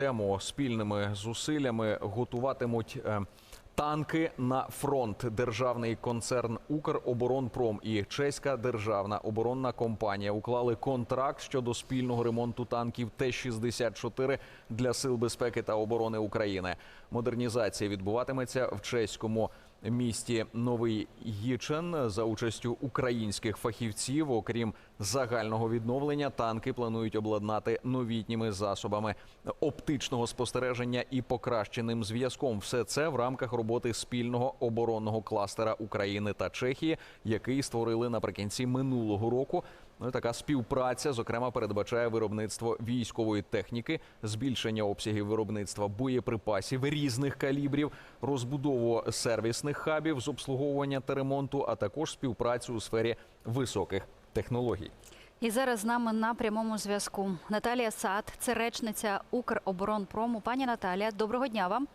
тему спільними зусиллями готуватимуть е, танки на фронт. Державний концерн Укроборонпром і чеська державна оборонна компанія уклали контракт щодо спільного ремонту танків Т-64 для сил безпеки та оборони України. Модернізація відбуватиметься в чеському місті Новий Гічен за участю українських фахівців. Окрім загального відновлення, танки планують обладнати новітніми засобами оптичного спостереження і покращеним зв'язком. Все це в рамках роботи спільного оборонного кластера України та Чехії, який створили наприкінці минулого року. Ну, така співпраця, зокрема, передбачає виробництво військової техніки, збільшення обсягів виробництва боєприпасів різних калібрів, розбудову сервісних хабів з обслуговування та ремонту, а також співпрацю у сфері високих технологій. І зараз з нами на прямому зв'язку Наталія Сад, це речниця Укроборонпрому. Пані Наталія, доброго дня вам.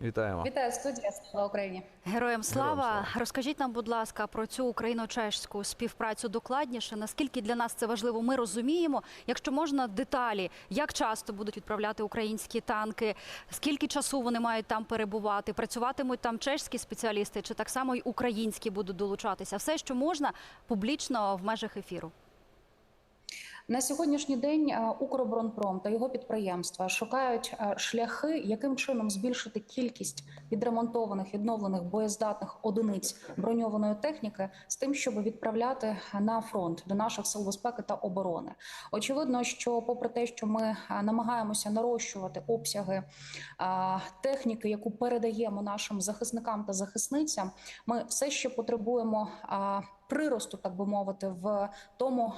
Вітаємо. Вітаю студія слава Україні. Героям слава. слава. Розкажіть нам, будь ласка, про цю україно-чеську співпрацю докладніше. Наскільки для нас це важливо? Ми розуміємо. Якщо можна, деталі, як часто будуть відправляти українські танки, скільки часу вони мають там перебувати, працюватимуть там чеські спеціалісти, чи так само й українські будуть долучатися? Все, що можна, публічно в межах ефіру. На сьогоднішній день е, Укроборонпром та його підприємства шукають е, шляхи, яким чином збільшити кількість відремонтованих відновлених боєздатних одиниць броньованої техніки з тим, щоб відправляти на фронт до наших сил безпеки та оборони. Очевидно, що попри те, що ми е, намагаємося нарощувати обсяги техніки, яку передаємо нашим захисникам та захисницям, ми все ще потребуємо. Приросту, так би мовити, в тому,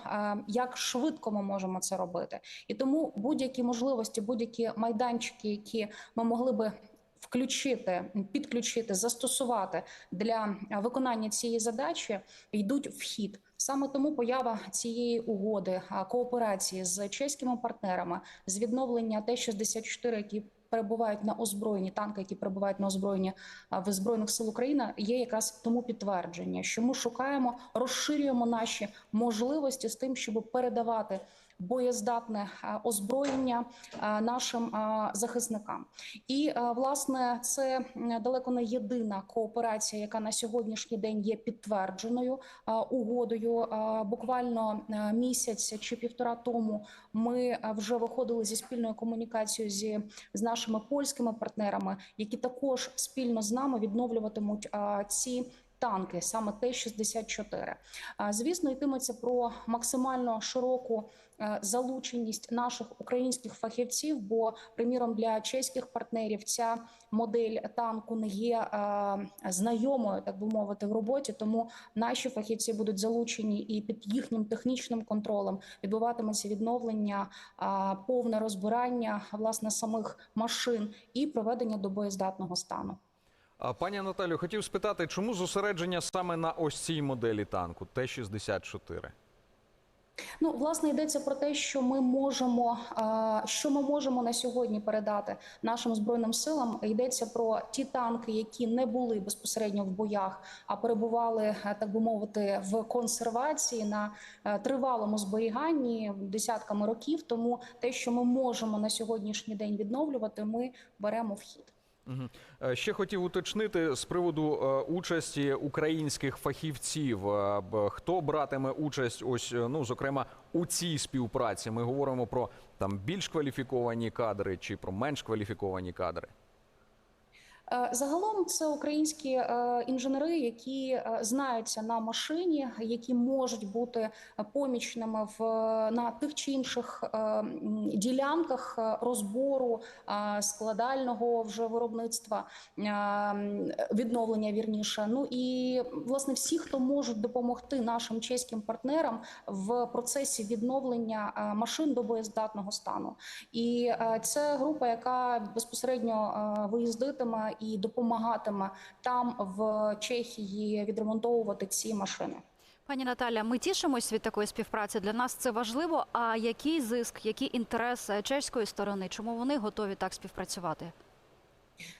як швидко ми можемо це робити, і тому будь-які можливості, будь-які майданчики, які ми могли би включити, підключити, застосувати для виконання цієї задачі, йдуть в хід. Саме тому поява цієї угоди кооперації з чеськими партнерами з відновлення Т-64, які перебувають на озброєнні танки, які перебувають на озброєнні в збройних сил України, є якраз тому підтвердження, що ми шукаємо, розширюємо наші можливості з тим, щоб передавати боєздатне озброєння нашим захисникам. І власне це далеко не єдина кооперація, яка на сьогоднішній день є підтвердженою угодою. Буквально місяць чи півтора тому ми вже виходили зі спільною комунікацією зі з нашими польськими партнерами, які також спільно з нами відновлюватимуть ці. Танки саме Т-64. А, Звісно, йтиметься про максимально широку е, залученість наших українських фахівців. Бо, приміром, для чеських партнерів ця модель танку не є е, знайомою, так би мовити, в роботі. Тому наші фахівці будуть залучені і під їхнім технічним контролем відбуватиметься відновлення, а, повне розбирання власне самих машин і проведення до боєздатного стану. Пані Наталю, хотів спитати, чому зосередження саме на ось цій моделі танку Т-64? Ну, власне, йдеться про те, що ми можемо, що ми можемо на сьогодні передати нашим збройним силам. Йдеться про ті танки, які не були безпосередньо в боях, а перебували, е, так би мовити, в консервації на е, тривалому зберіганні десятками років. Тому те, що ми можемо на сьогоднішній день відновлювати, ми беремо в хід. Е, Ще хотів уточнити з приводу е, участі українських фахівців. Е, Хто братиме участь, ось ну зокрема у цій співпраці? Ми говоримо про там більш кваліфіковані кадри чи про менш кваліфіковані кадри. Е, Загалом це українські е, інженери, які е, знаються на машині, які можуть бути помічними в на тих чи інших ділянках розбору складального вже виробництва відновлення вірніше. Ну і власне всі, хто можуть допомогти нашим чеським партнерам в процесі відновлення машин до боєздатного стану. І це група, яка безпосередньо виїздитиме і допомагатиме там в Чехії відремонтовувати ці машини. Пані Наталя, ми тішимось від такої співпраці. Для нас це важливо. А який зиск, який інтерес чеської сторони? Чому вони готові так співпрацювати?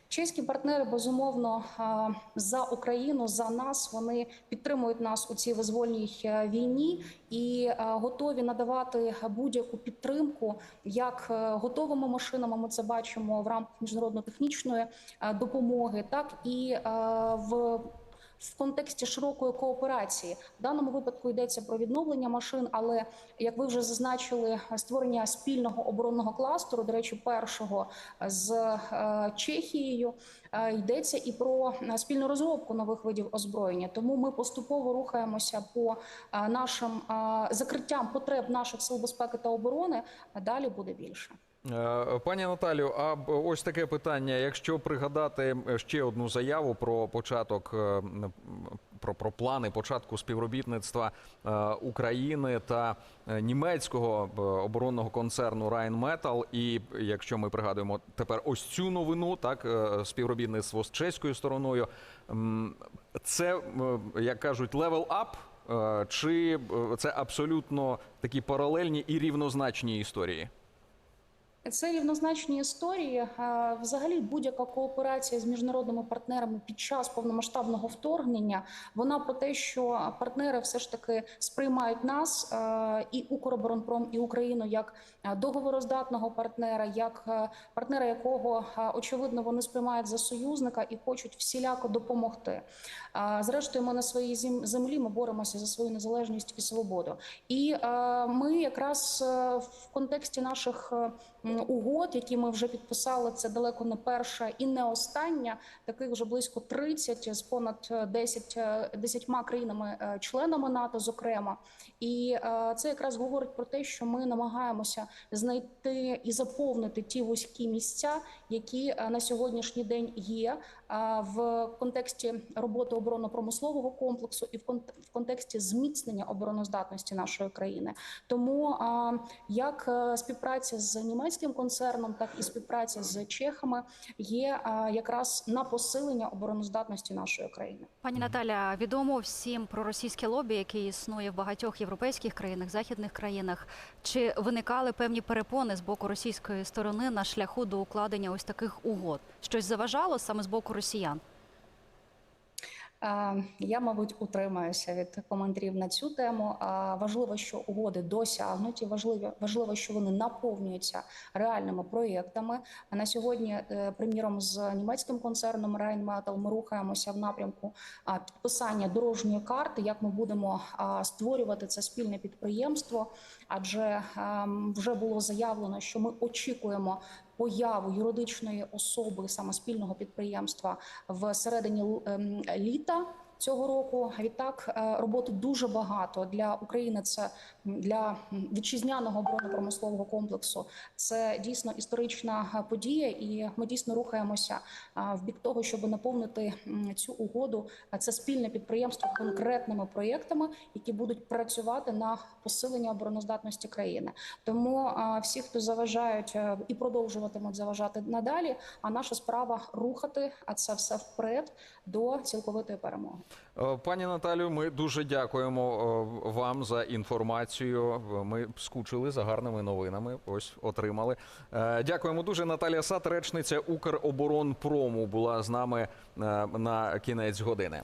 Чеські партнери безумовно за Україну, за нас. Вони підтримують нас у цій визвольній е, війні і е, готові надавати будь-яку підтримку, як е, готовими машинами. Ми це бачимо в рамках міжнародно-технічної допомоги, так і в. В контексті широкої кооперації в даному випадку йдеться про відновлення машин, але як ви вже зазначили, створення спільного оборонного кластеру, до речі, першого з е, Чехією, е, йдеться і про е, спільну розробку нових видів озброєння. Тому ми поступово рухаємося по е, нашим е, закриттям потреб наших сил безпеки та оборони. а Далі буде більше. Е, Пані Наталю, а ось таке питання. Якщо пригадати ще одну заяву про початок, е, про, про плани початку співробітництва е, України та німецького оборонного концерну Rheinmetall, і якщо ми пригадуємо тепер ось цю новину, так співробітництво з чеською стороною, це як кажуть, up, е, чи це абсолютно такі паралельні і рівнозначні історії? Це рівнозначні історії. Взагалі, будь-яка кооперація з міжнародними партнерами під час повномасштабного вторгнення. Вона про те, що партнери все ж таки сприймають нас і Укроборонпром, і Україну як договороздатного партнера, як партнера, якого очевидно вони сприймають за союзника і хочуть всіляко допомогти. Зрештою, ми на своїй зем- землі ми боремося за свою незалежність і свободу. І ми якраз в контексті наших угод, які ми вже підписали, це далеко не перша і не остання. Таких вже близько 30 з понад е, 10, е, 10 країнами-членами НАТО, зокрема. І е, це якраз говорить про те, що ми намагаємося знайти і заповнити ті вузькі місця, які е, на сьогоднішній день є е, в контексті роботи оборонно-промислового комплексу і в кон- контексті зміцнення обороноздатності нашої країни. Тому як е, співпраця з німецьким концерном, так і співпраця з чехами є якраз на посилення обороноздатності нашої країни. Пані Наталя, відомо всім про російське лобі, яке існує в багатьох європейських країнах, західних країнах. Чи виникали певні перепони з боку російської сторони на шляху до укладення ось таких угод? Щось заважало саме з боку росіян? Я, мабуть, утримаюся від коментарів на цю тему. Важливо, що угоди досягнуті. Важливо, важливо, що вони наповнюються реальними проєктами. А на сьогодні, е, приміром, з німецьким концерном Rheinmetall ми рухаємося в напрямку підписання дорожньої карти, як ми будемо створювати це спільне підприємство. Адже ем, вже було заявлено, що ми очікуємо появу юридичної особи саме спільного підприємства в середині ем, літа. Цього року відтак е, роботи дуже багато для України. Це для вітчизняного оборонно-промислового комплексу. Це дійсно історична е, подія, і ми дійсно рухаємося в бік того, щоб наповнити цю угоду. Це спільне підприємство конкретними проєктами, які будуть працювати на посилення обороноздатності країни. Тому всі, хто заважають е, і продовжуватимуть заважати надалі. А наша справа рухати, а це все вперед до цілковитої перемоги. Е, Пані Наталю, ми дуже дякуємо е, вам за інформацію. Ми скучили за гарними новинами. Ось отримали. Е, Дякуємо дуже. Наталія Сат, речниця Укроборонпрому, була з нами на кінець години.